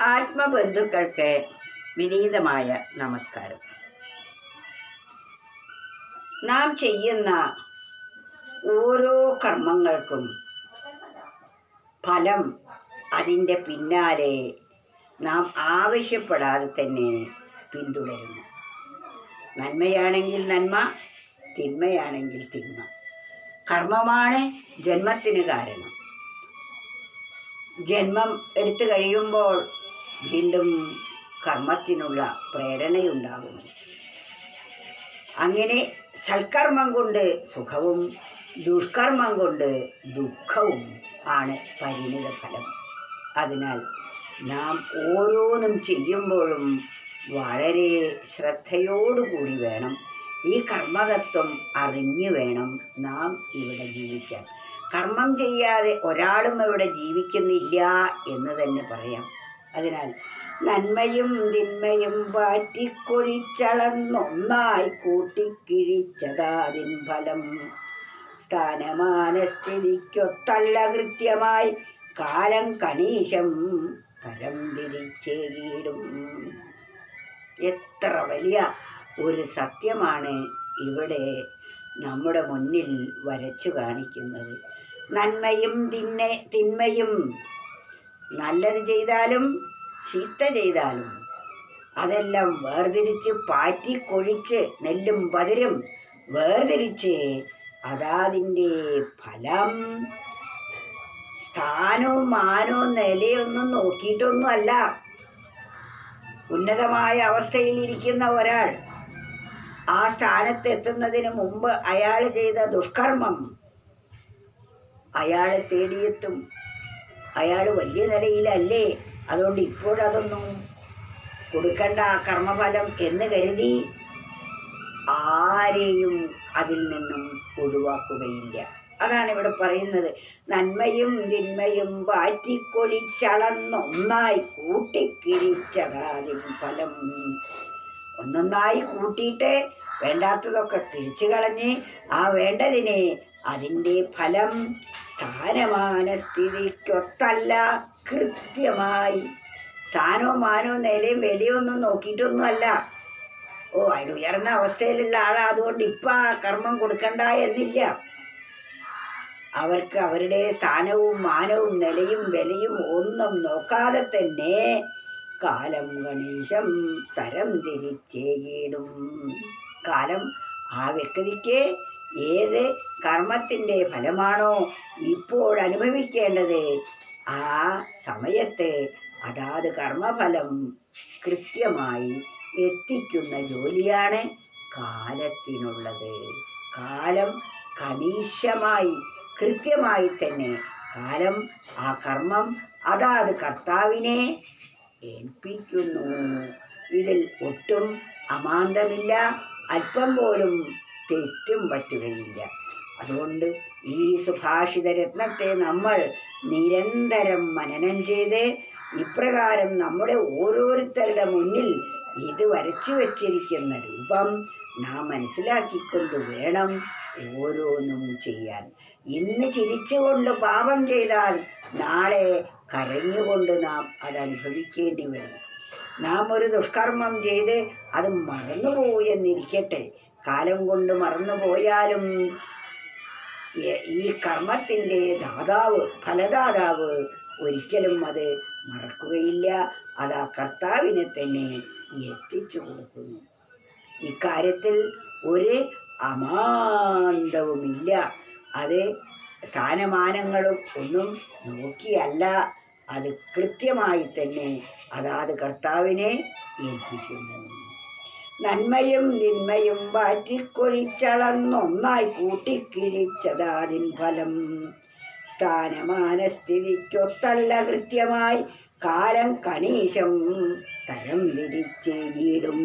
ആത്മബന്ധുക്കൾക്ക് വിനീതമായ നമസ്കാരം. നാം ചെയ്യുന്ന ഓരോ കർമ്മങ്ങൾക്കും ഫലം അതിന്റെ പിന്നാലെ നാം ആവശ്യപ്പെടാതെ തന്നെ പിന്തുടരുന്നു. നന്മയാണെങ്കിൽ നന്മ തിന്മയാണെങ്കിൽ തിന്മ. കർമ്മമാണ് ജന്മത്തിന് കാരണം. ജന്മം എടുത്തു കഴിയുമ്പോൾ വീണ്ടും കർമ്മത്തിനുള്ള പ്രേരണയുണ്ടാകും. അങ്ങനെ സൽക്കർമ്മം കൊണ്ട് സുഖവും ദുഷ്കർമ്മം കൊണ്ട് ദുഃഖവും ആണ് പരിണിത ഫലം അതിനാൽ നാം ഓരോന്നും ചെയ്യുമ്പോഴും വളരെ ശ്രദ്ധയോടുകൂടി വേണം. ഈ കർമ്മതത്വം അറിഞ്ഞു വേണം നാം ഇവിടെ ജീവിക്കാൻ. കർമ്മം ചെയ്യാതെ ഒരാളും ഇവിടെ ജീവിക്കുന്നില്ല എന്ന് തന്നെ പറയാം. അതിനാൽ നന്മയും തിന്മയും പാറ്റിക്കൊഴിച്ചളന്നൊന്നായി കൂട്ടിക്കിഴിച്ചതാതിൻ ഫലം. സ്ഥാനമാന സ്ഥിതിക്കൊത്തല്ല കൃത്യമായി കാലം കണീശം തരം തിരിച്ചേകിടും എത്ര വലിയ ഒരു സത്യമാണ് ഇവിടെ നമ്മുടെ മുന്നിൽ വരച്ചു കാണിക്കുന്നത്. നന്മയും തിന്മ തിന്മയും നല്ലത് ചെയ്താലും ചീത്ത ചെയ്താലും അതെല്ലാം വേർതിരിച്ച് പാറ്റി കൊഴിച്ച് നെല്ലും പതിരും വേർതിരിച്ച് അതാതിന്റെ ഫലം. സ്ഥാനവും മാനവും നിലയൊന്നും നോക്കിയിട്ടൊന്നുമല്ല. ഉന്നതമായ അവസ്ഥയിലിരിക്കുന്ന ഒരാൾ ആ സ്ഥാനത്ത് എത്തുന്നതിന് മുമ്പ് അയാൾ ചെയ്ത ദുഷ്കർമ്മം അയാളെ തേടിയെത്തും. അയാൾ വലിയ നിലയിലല്ലേ? അതുകൊണ്ട് ഇപ്പോഴതൊന്നും കൊടുക്കേണ്ട കർമ്മഫലം എന്ന് കരുതി ആരെയും അതിൽ നിന്നും ഒഴിവാക്കുകയില്ല. അതാണ് ഇവിടെ പറയുന്നത്. നന്മയും തിന്മയും വാറ്റിക്കൊളിച്ചളന്നൊന്നായി കൂട്ടിക്കിരിച്ചതാതിൻ ഫലം. ഒന്നൊന്നായി കൂട്ടിയിട്ട് വേണ്ടാത്തതൊക്കെ തിരിച്ചു കളഞ്ഞ് ആ വേണ്ടതിനെ അതിന്റെ ഫലം സ്ഥാനമാന സ്ഥിതിക്കൊത്തല്ല കൃത്യമായി. സ്ഥാനവും മാനവും നിലയും വിലയൊന്നും നോക്കിയിട്ടൊന്നുമല്ല. ഓ അതിൽ ഉയർന്ന അവസ്ഥയിലുള്ള ആളാ. അതുകൊണ്ട് ഇപ്പം ആ കർമ്മം കൊടുക്കണ്ട എന്നില്ല. അവർക്ക് അവരുടെ സ്ഥാനവും മാനവും നിലയും വിലയും ഒന്നും നോക്കാതെ തന്നെ കാലം ഗണേശം തരം തിരിച്ചേകിടും. കാലം ആ വ്യക്തിക്ക് ഏത് കർമ്മത്തിന്റെ ഫലമാണോ ഇപ്പോൾ അനുഭവിക്കേണ്ടത് ആ സമയത്തെ അതാത് കർമ്മഫലം കൃത്യമായി എത്തിക്കുന്ന ജോലിയാണ് കാലത്തിനുള്ളത്. കാലം കണീശമായി കൃത്യമായി തന്നെ കാലം ആ കർമ്മം അതാത് കർത്താവിനെ ഏൽപ്പിക്കുന്നു. ഇതിൽ ഒട്ടും അമാന്തമില്ല അല്പം പോലും തെറ്റും പറ്റുകയില്ല. അതുകൊണ്ട് ഈ സുഭാഷിത രത്നത്തെ നമ്മൾ നിരന്തരം മനനം ചെയ്ത് ഇപ്രകാരം നമ്മുടെ ഓരോരുത്തരുടെ മുന്നിൽ ഇത് വരച്ചു വച്ചിരിക്കുന്ന രൂപം നാം മനസ്സിലാക്കിക്കൊണ്ട് വേണം ഓരോന്നും ചെയ്യാൻ. ഇന്ന് ചിരിച്ചുകൊണ്ട് പാപം ചെയ്താൽ നാളെ കരഞ്ഞുകൊണ്ട് നാം അത് അനുഭവിക്കേണ്ടി വരും. നാം ഒരു ദുഷ്കർമ്മം ചെയ്ത് അത് മറന്നുപോയെന്നിരിക്കട്ടെ. കാലം കൊണ്ട് മറന്നുപോയാലും ഈ- കർമ്മത്തിന്റെ ദാതാവ് ഫലദാതാവ് ഒരിക്കലും അത് മറക്കുകയില്ല. അത് ആ കർത്താവിനെ തന്നെ എത്തിച്ചു കൊടുക്കുന്നു. ഇക്കാര്യത്തിൽ ഒരു അമാന്തവുമില്ല. അത് സ്ഥാനമാനങ്ങളും ഒന്നും നോക്കിയല്ല. അത് കൃത്യമായി തന്നെ അതാത് കർത്താവിനെ ഏൽപ്പിക്കുന്നു. നന്മയും നിന്മയും വാറ്റിക്കൊഴിച്ചളന്നൊന്നായി കൂട്ടിക്കിഴിച്ചതാതിൻ ഫലം. സ്ഥാനമാനസ്ഥിതിക്കൊത്തല്ല കൃത്യമായി കാലം കണീശം തരം വിരിച്ചേകിടും